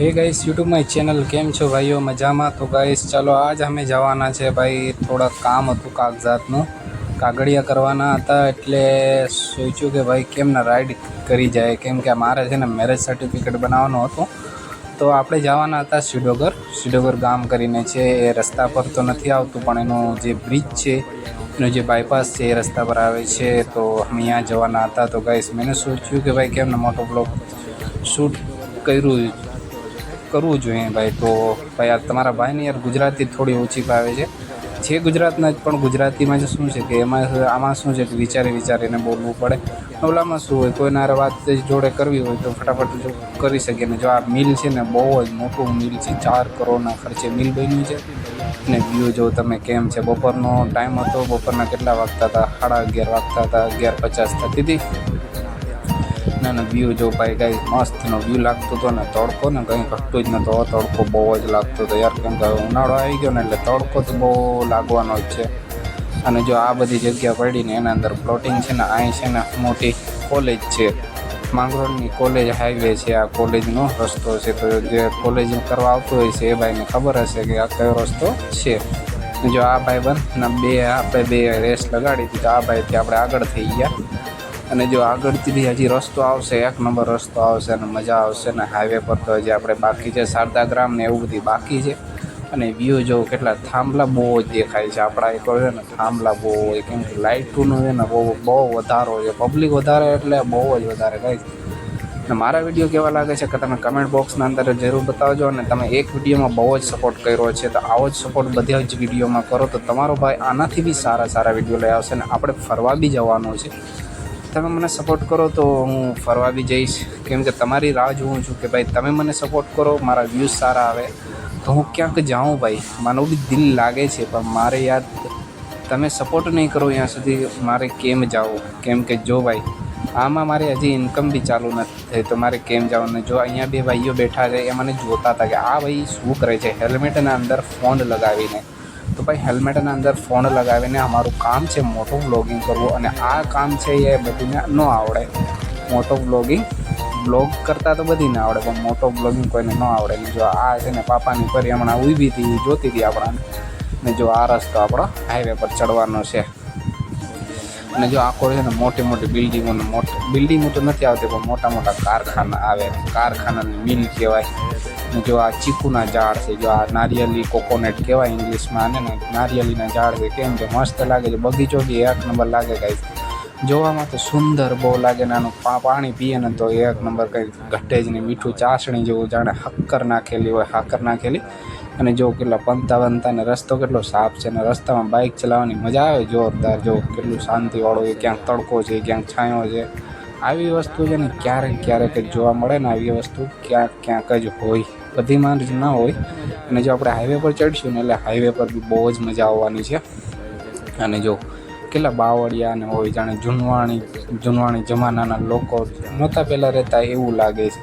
હે ગાઈસ યુટ્યુબમાં ચેનલ કેમ છો ભાઈઓ? મજામાં? તો ગાઈસ ચાલો આજ અમે જવાના છે ભાઈ થોડા કામ હતું કાગજાતનું કાગળિયા કરવાના હતા એટલે સોચ્યું કે ભાઈ, કેમ ના રાઈડ કરી જાય? કેમ કે મારે છે ને મેરેજ સર્ટિફિકેટ બનાવવાનું હતું. તો આપણે જવાના હતા સિડોગર સિડોગર ગામ કરીને છે, એ રસ્તા પર તો નથી આવતું, પણ એનો જે બ્રિજ છે, એનો જે બાયપાસ છે, એ રસ્તા પર આવે છે. તો અમે અહીંયા જવાના હતા. તો ગાઈસ મેં સોચ્યું કે ભાઈ, કેમ મોટો બ્લોગ શૂટ કર્યું? કરવું જોઈએ ભાઈ, તો ભાઈ, આ તમારા ભાઈને યાર ગુજરાતી થોડી ઓછી ભાવે છે. છે ગુજરાતના જ, પણ ગુજરાતીમાં જ શું છે કે એમાં આમાં શું છે કે વિચારી વિચારીને બોલવું પડે. ઓલામાં શું હોય, કોઈના હારે વાત જોડે કરવી હોય તો ફટાફટ જો કરી શકીએ ને જો આ મિલ છે ને બહુ જ મોટું મિલ છે, ચાર કરોડના ખર્ચે મિલ બન્યું છે. ને વ્યૂ જો તમે કેમ છે, બપોરનો ટાઈમ હતો, બપોરના કેટલા વાગતા હતા? સાડા અગિયાર વાગતા હતા, અગિયાર પચાસ થતી હતી. ના ના વ્યૂ જો ભાઈ કાંઈ મસ્તનો વ્યૂ લાગતો હતો ને તડકો ને કંઈ ઘટતું જ નહોતો તડકો બહુ જ લાગતો હતો યાર. કેમ કે ઉનાળો આવી ગયો ને એટલે તડકો તો બહુ લાગવાનો જ છે. અને જો આ બધી જગ્યા પડીને એના અંદર પ્લોટિંગ છે ને, અહીં છે ને મોટી કોલેજ છે. માંગરોળની કોલેજ હાઈવે છે, આ કોલેજનો રસ્તો છે. તો જે કોલેજ કરવા આવતો હોય છે એ ભાઈને ખબર હશે કે આ કયો રસ્તો છે. જો આ ભાઈ બંધ ને બે, આપણે બે રેસ લગાડી હતી તો આ ભાઈથી આપણે આગળ થઈ ગયા. અને જો આગળથી બી હજી રસ્તો આવશે, એક નંબર રસ્તો આવશે અને મજા આવશે ને હાઈવે પર તો હજી આપણે બાકી છે શારદા ગ્રામ ને એવું બધી બાકી છે. અને વ્યૂ જો કેટલા થાંભલા બહુ જ દેખાય છે આપણા એક છે ને થાંભલા બહુ હોય, કેમ કે લાઇટનું છે ને બહુ બહુ વધારો છે. પબ્લિક વધારે એટલે બહુ જ વધારે કાંઈ અને મારા વીડિયો કેવા લાગે છે કે તમે કમેન્ટ બોક્સના અંદર જરૂર બતાવજો અને તમે એક વિડીયોમાં બહુ જ સપોર્ટ કર્યો છે, તો આવો જ સપોર્ટ બધા જ વિડીયોમાં કરો. તો તમારો ભાઈ આનાથી બી સારા સારા વીડિયો લઈ આવશે અને આપણે ફરવા બી જવાનું છે. તમે મને સપોર્ટ કરો તો હું ફરવા બી જઈશ. કેમ કે તમારી રાહ જોઉં છું કે ભાઈ તમે મને સપોર્ટ કરો, મારા વ્યૂઝ સારા આવે. તો હું ક્યાંક જાઉં ભાઈ? મારું બી દિલ લાગે છે, પણ મારે યાર તમે સપોર્ટ નહીં કરો ત્યાં સુધી મારે કેમ જાઓ કેમ કે જો ભાઈ, આમાં મારે હજી ઇન્કમ બી ચાલુ નથી. થઈ તો મારે કેમ જવાનું જો અહીંયા બે ભાઈઓ બેઠા છે, એ મને જોતા હતા કે, આ ભાઈ શું કરે છે? હેલ્મેટના અંદર ફોન લગાવીને. તો ભાઈ હેલ્મેટના અંદર ફોન લગાવીને અમારું કામ છે મોટું વ્લોગિંગ કરવું અને આ કામ છે એ બધીને ન આવડે. મોટો વ્લોગિંગ બ્લોગ કરતાં તો બધી ના આવડે, પણ મોટો બ્લોગિંગ કોઈને ન આવડે. જો આ છે ને પાપાની પરી હમણાં ઊભી હતી જોતી હતી આપણાને. ને જો આ રસ્તો આપણો હાઈવે પર ચડવાનો છે. અને જો આખો છે ને મોટી મોટી બિલ્ડિંગો મોટી, બિલ્ડિંગો તો નથી આવતી, પણ મોટા મોટા કારખાના આવે. કારખાનાની મિલ કહેવાય. જો આ ચીકુના ઝાડ છે, જો આ નારિયેલી કોકોનટ કહેવાય ઇંગ્લિશમાં, અને ને નારિયેલીના ઝાડ છે કેમ કે મસ્ત લાગે છે, બગીચો બી એક નંબર લાગે કાંઈ જોવામાં તો સુંદર બહુ લાગે ને આનું પાણી પીએ ને તો એક નંબર કંઈ ઘટે જ નહીં, મીઠું ચાસણી જેવું જાણે હક્કર નાખેલી હોય, હાકર નાખેલી. અને જો કેટલા પંતા બનતા ને રસ્તો કેટલો સાફ છે ને રસ્તામાં બાઇક ચલાવવાની મજા આવે જોરદાર, જો કેટલું શાંતિવાળું એ ક્યાંક તડકો છે, ક્યાંક છાંયો છે. આવી વસ્તુ છે ને ક્યારેક ક્યારેક જ જોવા મળે ને આવી વસ્તુ ક્યાંક ક્યાંક જ હોય બધીમાં જ ના હોય અને જો આપણે હાઈવે પર ચડશું ને એટલે હાઈવે પર બી બહુ જ મજા આવવાની છે અને જો કેટલા બાવળિયા ને હોય જાણે જૂનવાણી જૂનવાણી જમાનાના લોકો નહોતા પહેલાં રહેતા એવું લાગે છે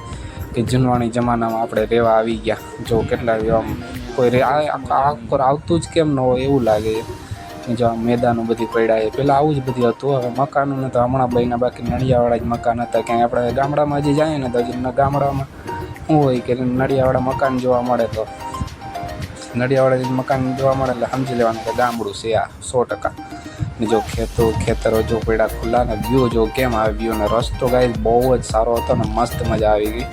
કે જૂનવાણી જમાનામાં આપણે રહેવા આવી ગયા જો કેટલા કોઈ રે આ આ આવતું જ કેમ ન હોય એવું લાગે છે જો આ મેદાનો બધી પડ્યા છે. પહેલાં આવું જ બધું હતું. હવે મકાનો ને તો હમણાં બહીના બાકી નળિયાવાળા જ મકાન હતા. ક્યાંય આપણે ગામડામાં હજી જાય ને તો ગામડામાં શું હોય કે નળિયાવાળા મકાન જોવા મળે તો. નળિયાવાળા મકાન જોવા મળે એટલે સમજી લેવાનું કે ગામડું છે આ સો ટકા. જો ખેતો ખેતરો જો પડ્યા ખુલ્લા ને વ્યૂ જો કેમ આવે વ્યૂ ને રસ્તો ગાય બહુ જ સારો હતો ને મસ્ત મજા આવી ગઈ.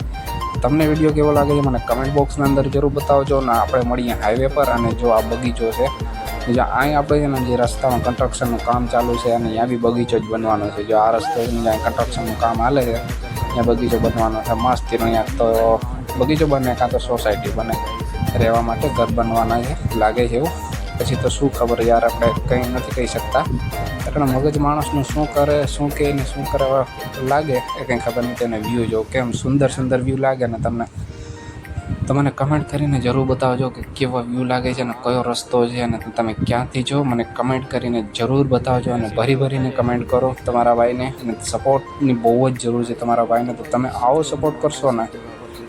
તમને વીડિયો કેવો લાગે છે મને કમેન્ટ બોક્સની અંદર જરૂર બતાવજો ને આપણે મળીએ હાઈવે પર અને જો આ બગીચો છે, જો અહીં આપણે છે જે રસ્તામાં કન્સ્ટ્રક્શનનું કામ ચાલુ છે અને ત્યાં બી બગીચો જ બનવાનો છે. જો આ રસ્તો જ્યાં કન્સ્ટ્રક્શનનું કામ હાલે છે, ત્યાં બગીચો બનવાનો છે. મસ્તીનો અહીંયા તો બગીચો બને કાં તો સોસાયટી બને, રહેવા માટે ઘર બનવાના છે. લાગે છે એવું. પછી તો શું ખબર યાર, આપણે કંઈ નથી કહી શકતા. એટલે મગજ માણસનું શું કરે, શું કહે ને શું કરે લાગે, એ કંઈ ખબર નહીં તેને વ્યૂ જો કેમ સુંદર સુંદર વ્યૂ લાગે ને તમને તમને કમેન્ટ કરીને જરૂર બતાવજો કે કેવો વ્યૂ લાગે છે અને કયો રસ્તો છે અને તમે ક્યાંથી જો મને કમેન્ટ કરીને જરૂર બતાવજો અને ભરી ભરીને કમેન્ટ કરો તમારા ભાઈને. અને સપોર્ટની બહુ જ જરૂર છે તમારા ભાઈને. તો તમે આવો સપોર્ટ કરશો ને,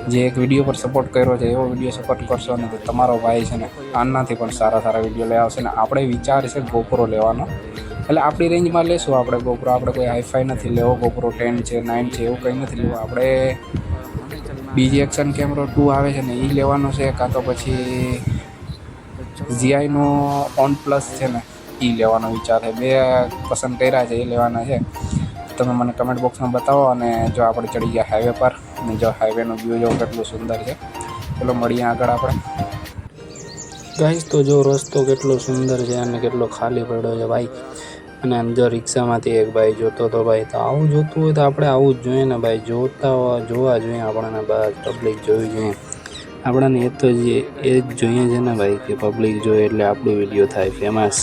જે એક વીડિયો પર સપોર્ટ કર્યો છે, એવો વીડિયો સપોર્ટ કરશો ને તો તમારો ભાઈ છે ને આનાથી પણ સારા સારા વીડિયો લઈ આવશે ને. આપણે વિચાર છે ગોપરો લેવાનો. એટલે આપણી રેન્જમાં લેશું આપણે ગોપરો. આપણે કોઈ હાઈફાઈ નથી, લેવો ગોપરો. ટેન છે, નાઇન છે, એવું કંઈ નથી લેવું. આપણે બીજી એક્શન કેમેરો ટુ આવે છે ને એ લેવાનો છે, કાં તો પછી ઝીઆઈનો ઓન પ્લસ છે ને એ લેવાનો વિચાર છે. બે પસંદ કર્યા છે, એ લેવાના છે. તમે મને કમેન્ટ બોક્સમાં બતાવો અને જો આપણે ચડી ગયા હાઈવે પર અને જો હાઈવેનો વ્યૂ જો કેટલું સુંદર છે. ચલો મળીએ આગળ આપણે. ગાઈશ તો જો રસ્તો કેટલો સુંદર છે અને કેટલો ખાલી પડ્યો છે, ભાઈ. અને આમ જો રિક્ષામાંથી એક ભાઈ જોતો તો ભાઈ તો આવું જોતું હોય તો આપણે આવું જ જોઈએ ને ભાઈ. જોતા હોય, જોવા જોઈએ આપણને બસ પબ્લિક જોવી જોઈએ. આપણને એ તો જે, એ જ જોઈએ છે ને ભાઈ કે પબ્લિક જોઈએ એટલે આપણી વીડિયો થાય ફેમસ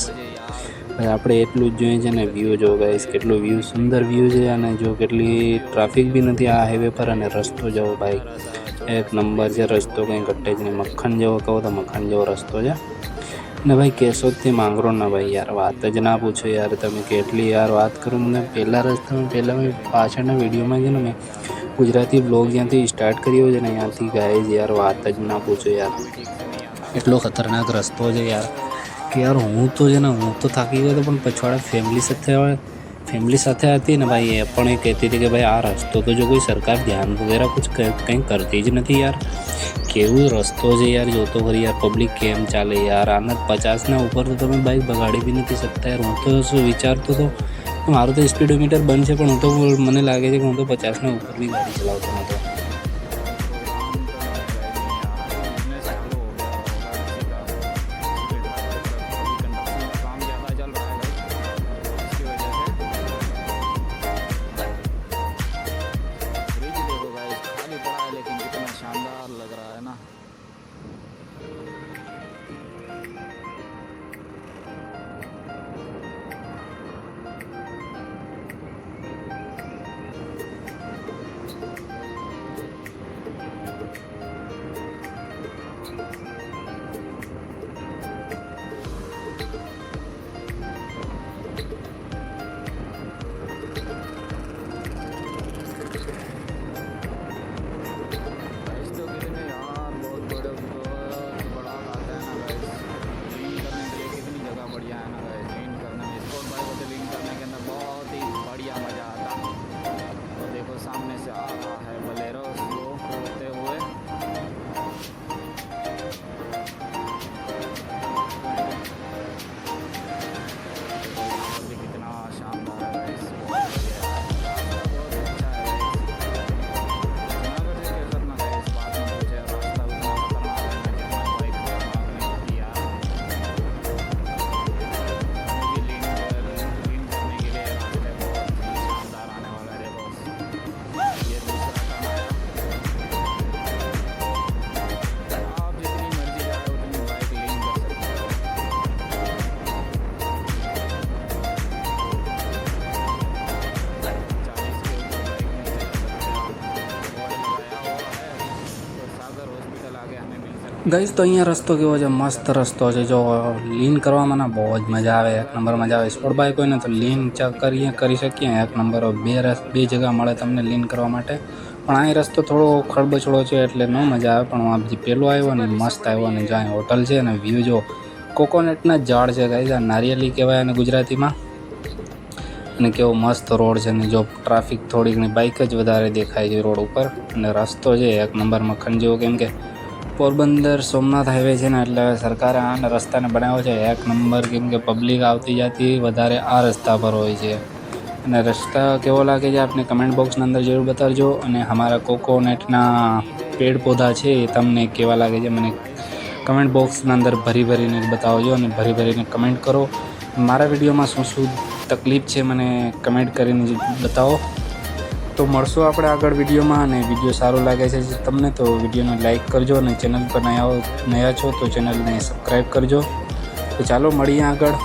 ભાઈ, આપણે એટલું જ જોઈએ છે ને વ્યૂ જો ગાઈશ કેટલું વ્યૂ સુંદર વ્યૂ છે અને જો કેટલી ટ્રાફિક બી નથી આ હાઈવે પર અને રસ્તો જવો ભાઈ. એક નંબર છે, રસ્તો કંઈ ઘટે જ નહીં મખણ જેવો કહો તો મખણ જેવો રસ્તો છે. ને ભાઈ કેશોદથી ને ભાઈ યાર, વાત જ ના પૂછો યાર, તમે કેટલી યાર વાત કરું. મને પહેલાં રસ્તામાં પહેલાં મેં પાછળના વિડીયોમાં છે ને મેં ગુજરાતી બ્લોગ જ્યાંથી સ્ટાર્ટ કર્યો છે ને, ત્યાંથી ગાય છે યાર, વાત જ ના પૂછો યાર. એટલો ખતરનાક રસ્તો છે યાર, કે યાર હું તો છે ને, હું તો થાકી ગયો હતો, પણ પછવાડા ફેમિલી સાથે ફેમિલી સાથે હતી ને ભાઈ એ પણ એ કહેતી હતી કે ભાઈ આ રસ્તો તો જો કોઈ સરકાર ધ્યાન વગેરે કુછ કંઈ કરતી જ નથી યાર. કેવું રસ્તો છે યાર, જોતો ખરી યાર પબ્લિક કેમ ચાલે યાર? આના પચાસના ઉપર તો તમે બાઇક બગાડી બી નથી શકતા યાર. હું તો શું વિચારતો હતો મારું તો સ્પીડોમીટર બંધ છે પણ હું તો મને લાગે છે કે હું તો પચાસના ઉપર બી ગાડી ચલાવતો નહોતો ગઈશ તો અહીંયા રસ્તો કેવો છે? મસ્ત રસ્તો છે. જો લીન કરવામાં ના બહુ જ મજા આવે. એક નંબર મજા આવે. સ્પોર્ટ બાઇક હોય ને તો લીન કરીએ, કરી શકીએ. એક નંબર બે રસ, બે જગ્યા મળે તમને લીન કરવા માટે. પણ અહીં રસ્તો થોડો ખડબચડો છે એટલે ન મજા આવે. પણ આ જે પેલો આવ્યો ને, મસ્ત આવ્યો અને જ્યાં હોટલ છે અને વ્યૂ જો. કોકોનટના ઝાડ છે ગાઈઝ આ નારિયેલી કહેવાય અને ગુજરાતીમાં. અને કેવો મસ્ત રોડ છે ને, જો ટ્રાફિક થોડીક બાઇક જ વધારે દેખાય છે રોડ ઉપર. અને રસ્તો છે એક નંબર મખણ જેવો કેમ કે પોરબંદર સોમનાથ હાઈવે છે ને, એટલે સરકારે આ રસ્તાને બનાવ્યો છે. એક નંબર કેમ કે પબ્લિક આવતી જતી વધારે આ રસ્તા પર હોય છે. અને રસ્તા કેવો લાગે છે આપને કમેન્ટ બોક્સની અંદર જરૂર બતાવજો. અને અમારા કોકોનટના પેડ પૌધા છે એ તમને કેવા લાગે છે મને કમેન્ટ બોક્સની અંદર ભરી ભરીને બતાવજો અને ભરી ભરીને કમેન્ટ કરો. મારા વિડીયોમાં શું શું તકલીફ છે મને કમેન્ટ કરીને બતાવો. તો મળશું આપણે આગળ વિડીયોમાં અને વીડિયો સારો લાગે છે તમને, તો વિડીયોને લાઇક કરજો અને ચેનલ પર નયા નયા છો તો ચેનલને સબસ્ક્રાઈબ કરજો. તો ચાલો મળીએ આગળ.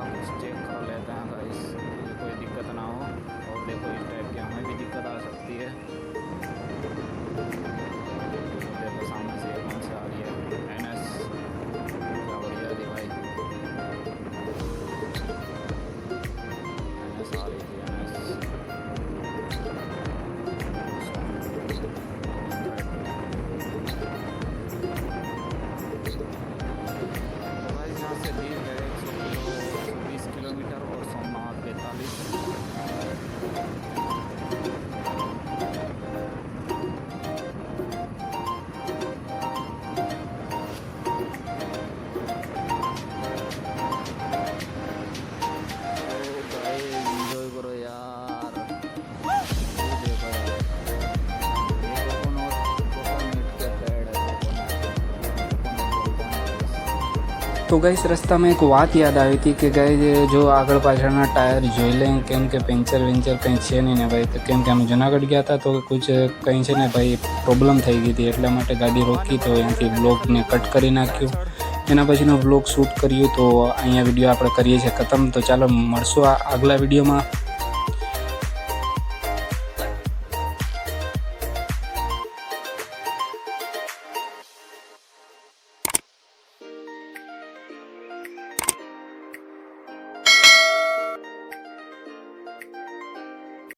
हम चेक कर लेते हैं गाइस कोई दिक्कत ना हो। और देखो इस टाइप की हमें भी दिक्कत आ सकती है। देखो सामने से कौन से आ रही है एन एस क्या बढ़िया थी भाई। एन एस आ रही थी एन एस તો ગાઈસ રસ્તામાં એક વાત યાદ આવી હતી કે ગાઈ જો આગળ પાછળના ટાયર જોઈ લઈએ કેમ કે પેન્ચર વેન્ચર કંઈ છે નહીં ને ભાઈ, તો કેમ કે અમે જુનાગઢ ગયા હતા, તો કુછ કંઈ છે ને ભાઈ પ્રોબ્લેમ થઈ ગઈ હતી, એટલા માટે ગાડી રોકી તો અહીંથી બ્લોગને કટ કરી નાખ્યું. એના પછીનો બ્લોગ શૂટ કર્યું, તો અહીંયા વીડિયો આપણે કરીએ છીએ ખતમ. તો ચાલો, મળશું આ આગલા વિડીયોમાં